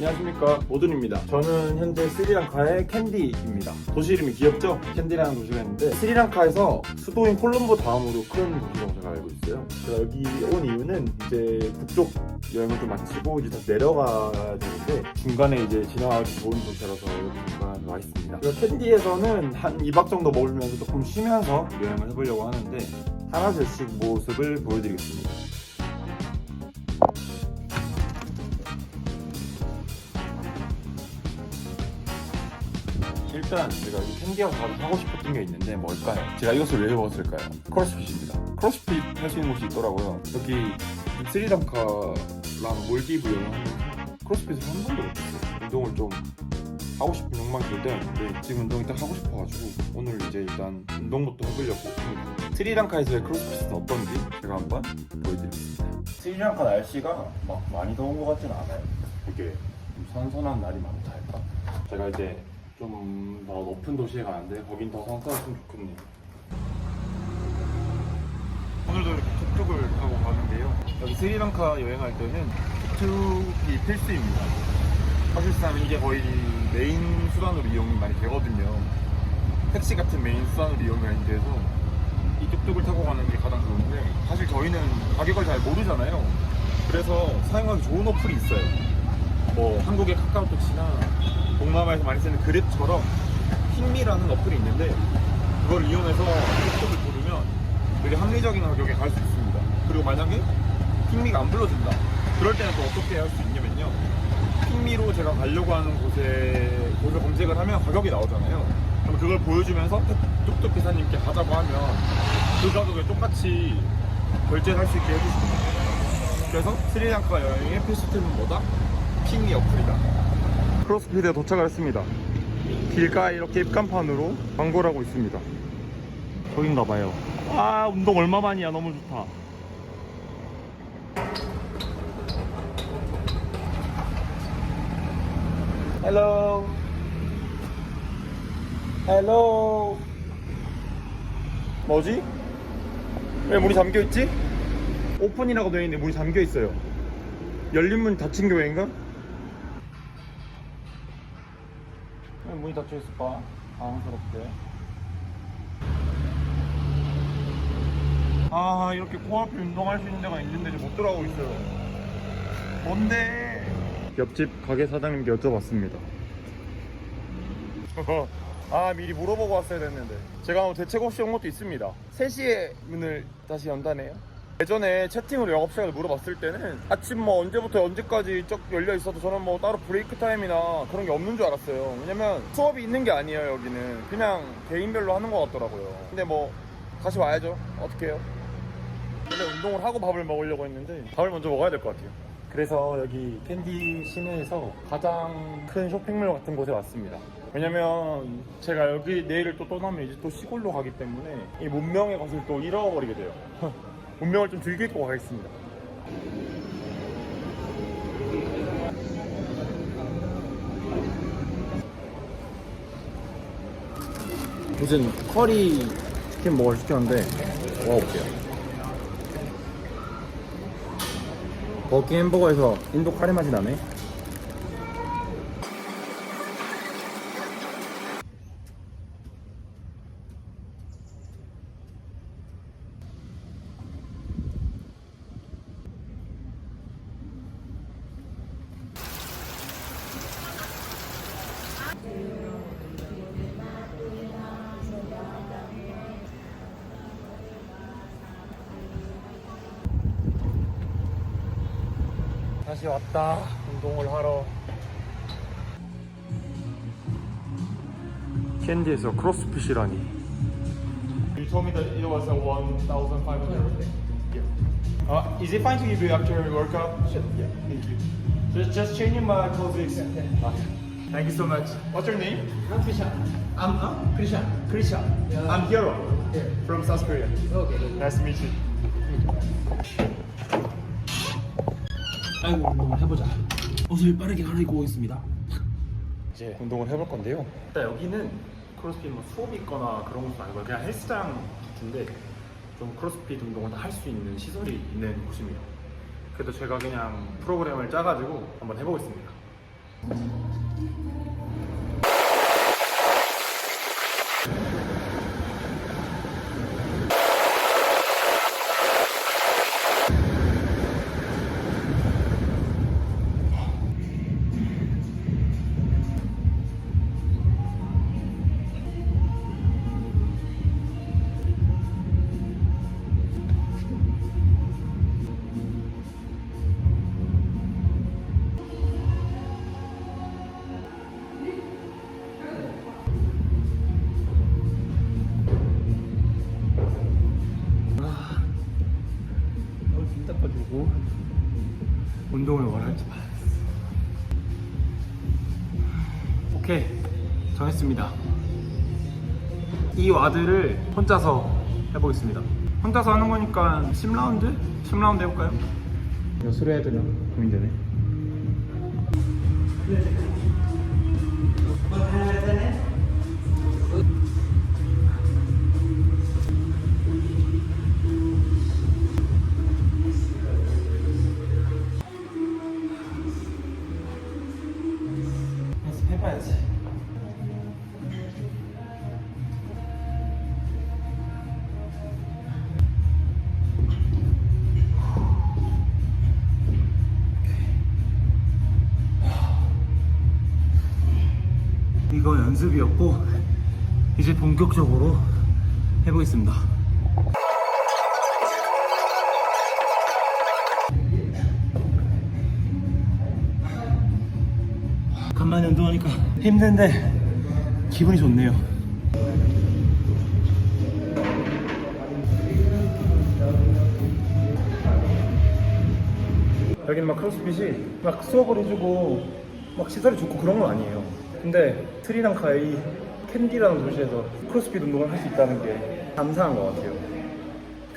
안녕하십니까. 오든입니다. 저는 현재 스리랑카의 캔디입니다. 도시 이름이 귀엽죠? 캔디라는 도시가 있는데 스리랑카에서 수도인 콜롬보 다음으로 큰 도시라고 제가 알고 있어요. 제가 여기 온 이유는 이제 북쪽 여행을 좀 마치고 이제 다시 내려가야 되는데 중간에 이제 지나가기 좋은 도시라서 여기 중간에 와 있습니다. 캔디에서는 한 2박 정도 머물면서 조금 쉬면서 여행을 해보려고 하는데 하나둘씩 모습을 보여드리겠습니다 일단 제가 이 캔디하고 바로 사고 싶었던 게 있는데 뭘까요? 제가 이것을 왜 먹었을까요? 크로스핏입니다. 크로스핏 할 수 있는 곳이 있더라고요. 여기 스리랑카랑 몰디브 여행하면서 크로스핏을 한 번도 못했어요. 운동을 좀 하고 싶은 욕망이 들 때였는데 지금 운동이 딱 하고 싶어가지고 오늘 이제 일단 운동부터 해보려고 합니다. 스리랑카에서의 크로스핏은 어떤지 제가 한번 보여드리겠습니다. 스리랑카 날씨가 막 많이 더운 것 같지는 않아요. 되게 좀 선선한 날이 많다 할까? 제가 이제 좀 더 높은 도시에 가는데 거긴 더 선선했으면 좋겠네요. 오늘도 이렇게 툭툭을 타고 가는데요. 여기 스리랑카 여행할 때는 툭툭이 필수입니다. 사실상 이게 거의 메인 수단으로 이용이 많이 되거든요. 택시 같은 메인 수단으로 이용이 많이 돼서 이 뚝뚝을 타고 가는 게 가장 좋은데 사실 저희는 가격을 잘 모르잖아요. 그래서 사용하기 좋은 어플이 있어요. 뭐 한국의 카카오톡이나 동남아에서 많이 쓰는 그랩처럼 핑미라는 어플이 있는데 그걸 이용해서 뚝뚝을 부르면 되게 합리적인 가격에 갈 수 있습니다. 그리고 만약에 핑미가 안 불러준다. 그럴 때는 또 어떻게 할 수 있냐면요. 핑미로 제가 가려고 하는 곳에 곳을 검색을 하면 가격이 나오잖아요. 그럼 그걸 보여주면서 뚝뚝 기사님께 가자고 하면 그 가격에 똑같이 결제를 할 수 있게 해주십니다. 그래서 스리랑카 여행의 필수템은 뭐다? 핑미 어플이다. 크로스핏에 도착을 했습니다. 길가에 이렇게 입간판으로 광고를 하고 있습니다. 저긴가 봐요. 아, 운동 얼마만이야. 너무 좋다. 헬로. 헬로. 뭐지? 왜 문이 잠겨 있지? 오픈이라고 되어 있는데 문이 잠겨 있어요. 열린 문 닫힌 교회인가? 문이 닫혀 있을까? 당황스럽게. 아 이렇게 코앞에 운동할 수 있는 데가 있는데 못 들어가고 있어요. 뭔데? 옆집 가게 사장님께 여쭤봤습니다. 아 미리 물어보고 왔어야 됐는데 제가 대책 없이 온 것도 있습니다 3시에 문을 다시 연다네요 예전에 채팅으로 영업 시간을 물어봤을 때는 아침 뭐 언제부터 언제까지 쭉 열려 있어도 저는 뭐 따로 브레이크 타임이나 그런 게 없는 줄 알았어요. 왜냐면 수업이 있는 게 아니에요 여기는. 그냥 개인별로 하는 것 같더라고요. 근데 뭐 다시 와야죠. 어떻게 해요? 원래 운동을 하고 밥을 먹으려고 했는데 밥을 먼저 먹어야 될 것 같아요. 그래서 여기 캔디 시내에서 가장 큰 쇼핑몰 같은 곳에 왔습니다. 왜냐면 제가 여기 내일을 또 떠나면 이제 또 시골로 가기 때문에 이 문명의 것을 또 잃어버리게 돼요 문명을 좀 즐기고 가겠습니다. 무슨 커리 치킨 먹을 시켰는데 먹어볼게요. 버기 햄버거에서 인도 카레 맛이 나네 다시 왔다 운동을 하러 캔디에서 크로스핏이라니 You told me that it was a 1,500 Yeah. Uh, is it fine to give you after workout? Sure. Yeah, thank you. Just, just changing my clothes. Ah, Thank you so much. What's your name? I'm Krishan. I'm uh, Krishan. Krisha. Yeah. I'm Hero Here. from South Korea. Okay. Nice to meet you. 아 이고 운동을 해보자. 옷을 빠르게 갈아입고 오겠습니다. 이제 운동을 해볼 건데요. 일단 여기는 크로스핏 뭐 수업이 있거나 그런 곳은 아니고 그냥 헬스장 같은데 좀 크로스핏 운동을 다 할 수 있는 시설이 있는 곳입니다. 그래도 제가 그냥 프로그램을 짜가지고 한번 해보겠습니다. 눈 닦아주고 운동을 원할지 봐. 오케이 정했습니다. 이 와드를 혼자서 해보겠습니다. 혼자서 하는 거니까 10라운드? 10라운드 해볼까요? 이거 수료 해야 되나? 고민되네. 해봐야지. 이거 연습이었고 이제 본격적으로 해보겠습니다. 간만에 운동하니까 힘든데 기분이 좋네요. 여기는 막 크로스핏이 막 수업을 해주고 막 시설이 좋고 그런 건 아니에요. 근데 스리랑카의 캔디라는 도시에서 크로스핏 운동을 할 수 있다는 게 감사한 것 같아요.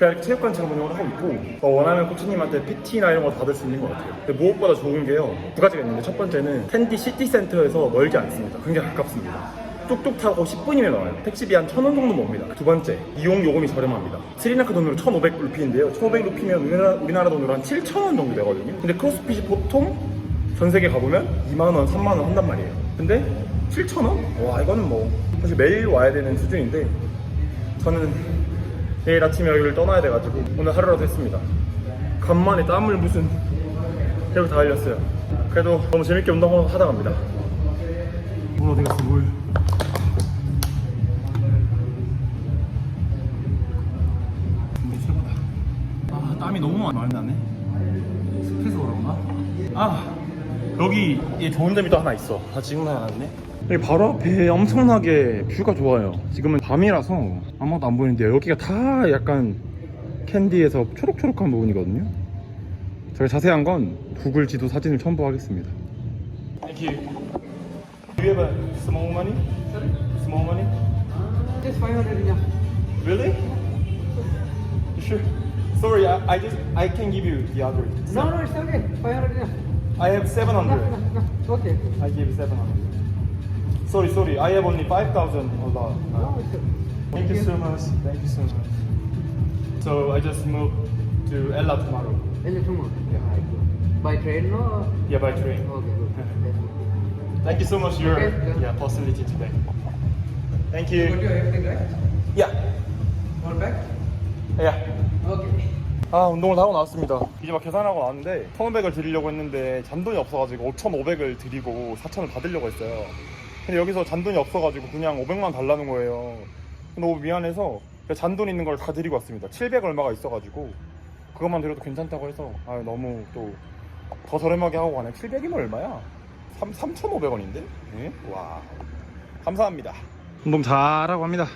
그냥 체육관처럼 운영을 하고 있고 어, 원하면 코치님한테 PT나 이런 거 받을 수 있는 것 같아요. 근데 무엇보다 좋은 게요 두 가지가 있는데 첫 번째는 캔디 시티 센터에서 멀지 않습니다. 굉장히 가깝습니다. 뚝뚝 타고 10분이면 나와요. 택시비 한 1,000원 정도 봅니다. 두 번째, 이용 요금이 저렴합니다. 스리랑카 돈으로 1,500 루피인데요. 1,500 루피면 우리나라, 우리나라 돈으로 한 7,000원 정도 되거든요. 근데 크로스핏이 보통 전 세계 가보면 2만원, 3만원 한단 말이에요. 근데 7,000원? 와, 이거는 뭐 사실 매일 와야 되는 수준인데 저는 내일 아침에 여기를 떠나야 돼가지고 오늘 하루라도 했습니다. 간만에 땀을 무슨 해로 다 흘렸어요. 그래도 너무 재밌게 운동하고 하다 갑니다. 물 어디 갔어 물? 물 최고다. 아 땀이 너무 많이 나네. 습해서 그런가? 아 여기 이 좋은 점이 또 하나 있어. 아 지금 나왔네. 여기 바로 앞에 엄청나게 뷰가 좋아요. 지금은 밤이라서 아무것도 안 보이는데 여기가 다 약간 캔디에서 초록초록한 부분이거든요. 제가 자세한 건 구글 지도 사진을 첨부하겠습니다. Thank you. Do you have a small money? Small money? Just 500 enough. Really? You sure? Sorry, I, I just I can give you the other. No, no, it's okay. 500 enough. I have seven No, hundred. no, no. Okay. I give seven hundred. Sorry, sorry. I have only five thousand. Allah. Thank you so much. Thank you so much. So I just moved to Ella tomorrow. Any tomorrow? By train, no? Yeah, by train. Okay, good. Thank you so much for your Okay, yeah. yeah facility today. Thank You got you. your everything right? Yeah. All back? Yeah. Okay. 아 운동을 다 하고 나왔습니다 이제 막 계산하고 나왔는데 1500을 드리려고 했는데 잔돈이 없어가지고 5500을 드리고 4000을 받으려고 했어요 근데 여기서 잔돈이 없어가지고 그냥 500만 달라는 거예요. 너무 미안해서 그냥 잔돈 있는 걸 다 드리고 왔습니다. 700 얼마가 있어가지고 그것만 드려도 괜찮다고 해서 아 너무 또 더 저렴하게 하고 가네. 700이면 얼마야? 3, 3,500원인데? 와 감사합니다. 운동 잘하고 합니다